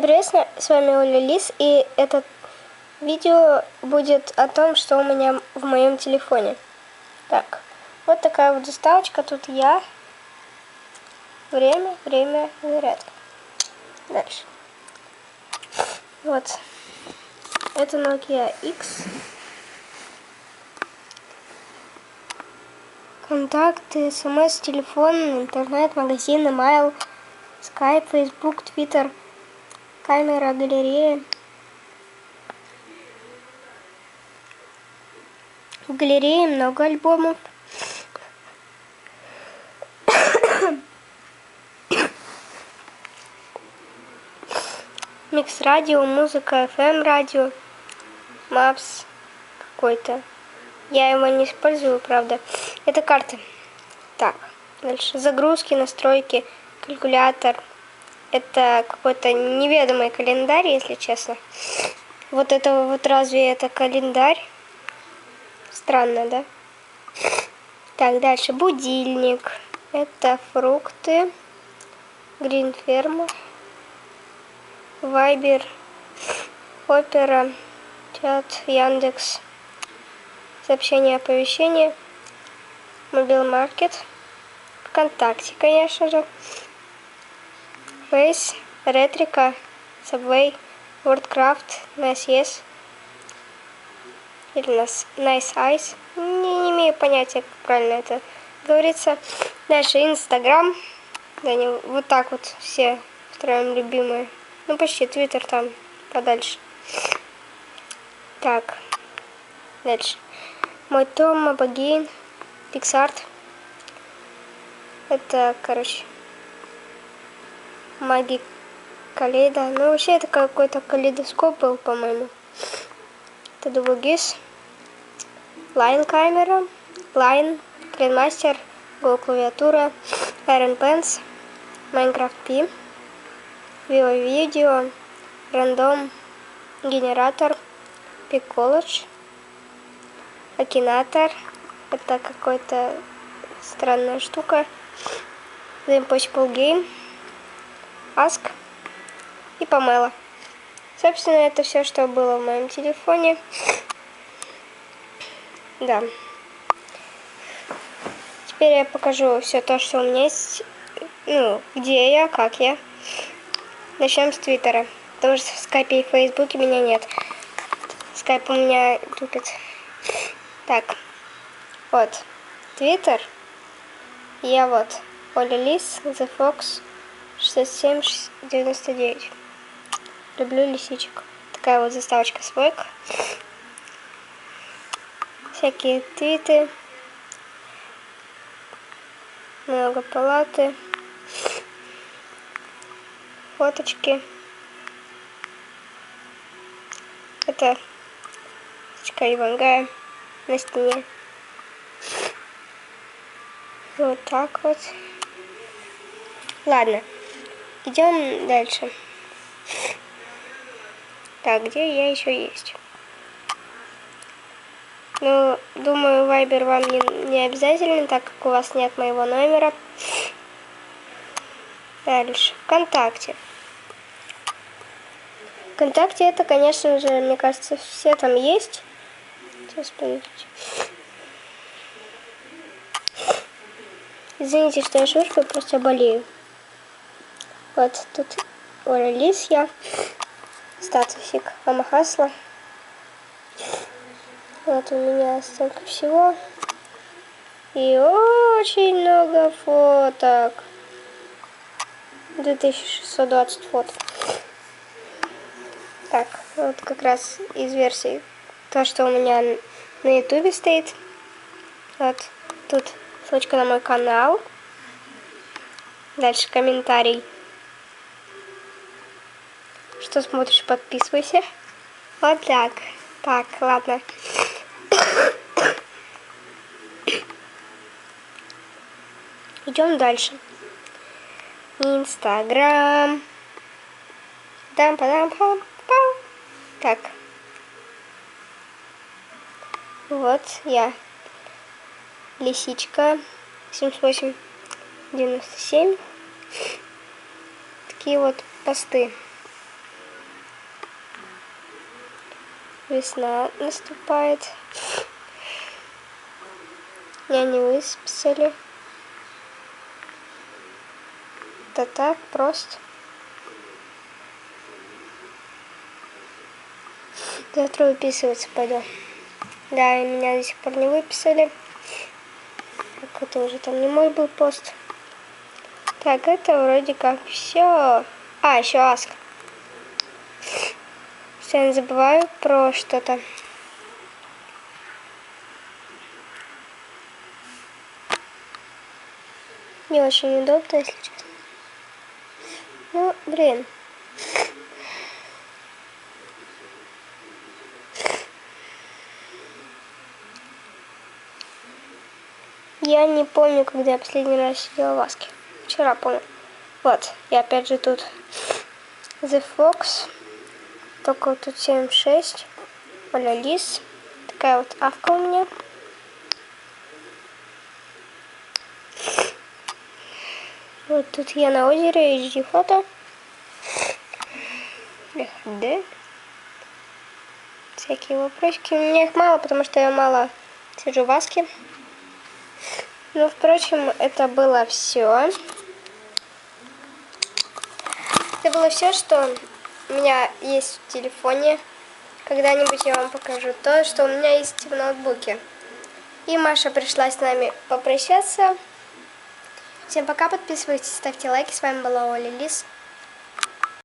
Привет, с вами Оля Лис, и это видео будет о том, что у меня в моем телефоне. Так, вот такая вот заставочка, тут я, время, время, зарядка. Дальше. Вот, это Nokia X. Контакты, смс, телефон, интернет, магазин, email, скайп, фейсбук, твиттер – камера, галерея. В галерее много альбомов. Микс радио, музыка, FM радио, Мапс какой-то. Я его не использую, правда. Это карты. Так, дальше. Загрузки, настройки, калькулятор, это какой-то неведомый календарь, если честно. Вот это вот разве это календарь? Странно, да? Так, дальше будильник. Это фрукты. Гринферма. Вайбер. Опера. Чат. Яндекс. Сообщение оповещения. Мобил Маркет. ВКонтакте, конечно же. Face, Ретрика, Subway, WordCraft, NSS или Nice Eyes. Не, не имею понятия, как правильно это говорится. Дальше Инстаграм. Да, не, вот так вот все втроем любимые. Ну, почти Твиттер там подальше. Так. Дальше. Мой Том, Абагейн, Пиксарт. Это, короче, магии калейда. Ну, вообще, это какой-то калейдоскоп был, по-моему. Это Дубугис. Лайн камера. Лайн. Трейнмастер. Go клавиатура. Iron Pants. Minecraft P. Vivo Video. Рандом. Генератор. Пиколодж. Акинатор. Это какой-то странная штука. The Impossible Game. Ask и Памела. Собственно, это все, что было в моем телефоне. Да. Теперь я покажу все то, что у меня есть. Ну, где я, как я. Начнем с Твиттера. Потому что в Скайпе и Фейсбуке меня нет. Скайп у меня тупит. Так. Вот. Твиттер. Я вот. Оля Лис, The Fox. 67 99 люблю лисичек. Такая вот заставочка свойка. Всякие твиты много палаты. Фоточки. Это очка Ивангая на стене. Вот так вот. Ладно Идем дальше. Так, где я еще есть? Ну, думаю, Вайбер вам не, не обязательно, так как у вас нет моего номера. Дальше. ВКонтакте. ВКонтакте это, конечно же, мне кажется, все там есть. Сейчас, подождите. Извините, что я шушкаю, просто болею. Вот тут урались я. Статусик Амахасла. Вот у меня столько всего. И очень много фоток. 2620 фото. Так, вот как раз из версии то, что у меня на ютубе стоит. Вот тут ссылочка на мой канал. Дальше комментарий что смотришь, подписывайся. Вот так. Так, ладно. Идем дальше. Инстаграм. Дам падам пам пам. Так. Вот я. Лисичка. 78 97. Такие вот посты. Весна наступает. Меня не выписали. Да так просто. Завтра выписываться пойду. Да, и меня до сих пор не выписали. Так, это уже там не мой был пост. Так, это вроде как все. А, еще аск. Не забываю про что-то. Не очень удобно, если честно. Ну, блин. Я не помню, когда я последний раз сидела в Аске. Вчера помню. Вот, я опять же тут. The Fox. Только вот тут 7.6. Оля Лис. Такая вот авка у меня. Вот тут я на озере, HD фото. HD. Всякие вопросики. У меня их мало, потому что я мало сижу в Аске. Ну, впрочем, это было все. Это было все, что у меня есть в телефоне. Когда-нибудь я вам покажу то, что у меня есть в ноутбуке. И Маша пришла с нами попрощаться. Всем пока, подписывайтесь, ставьте лайки. С вами была Оля Лис.